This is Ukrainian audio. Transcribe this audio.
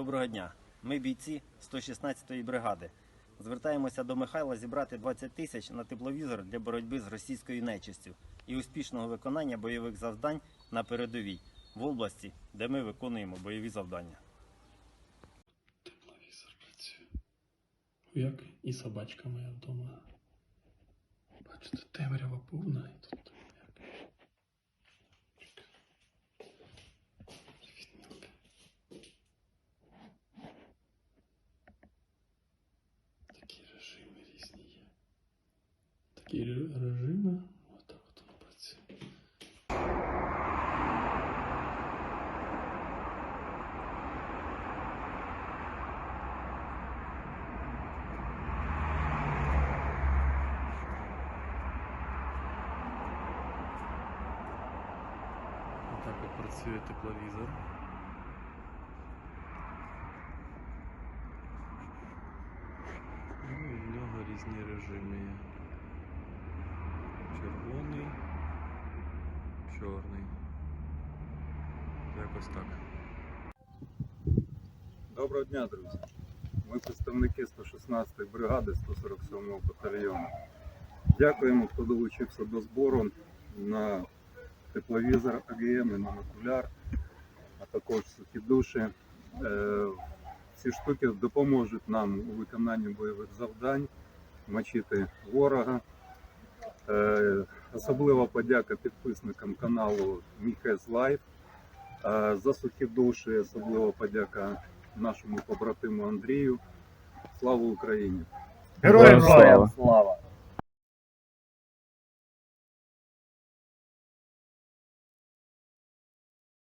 Доброго дня. Ми бійці 116-ї бригади. Звертаємося до Михайла зібрати 20 тисяч на тепловізор для боротьби з російською нечистю і успішного виконання бойових завдань на передовій в області, де ми виконуємо бойові завдання. Тепловізор працює. Як і собачка моя вдома. Бачите, темрява повна і тут Такі ре- режими. Отак от воно працює. Отак от працює тепловізор. Ну, і в нього різні режими є. Чорний. Якось так. Доброго дня, друзі. Ми представники 116-ї бригади 147-го батальйону. Дякуємо, хто долучився до збору на тепловізор АГМ і на окуляр, а також сухі душі. Е, Ці штуки допоможуть нам у виконанні бойових завдань, мочити ворога. Особлива подяка підписникам каналу Міхес Лайф. Е, За сухі душі особлива подяка нашому побратиму Андрію. Слава Україні! Героям слава! Слава!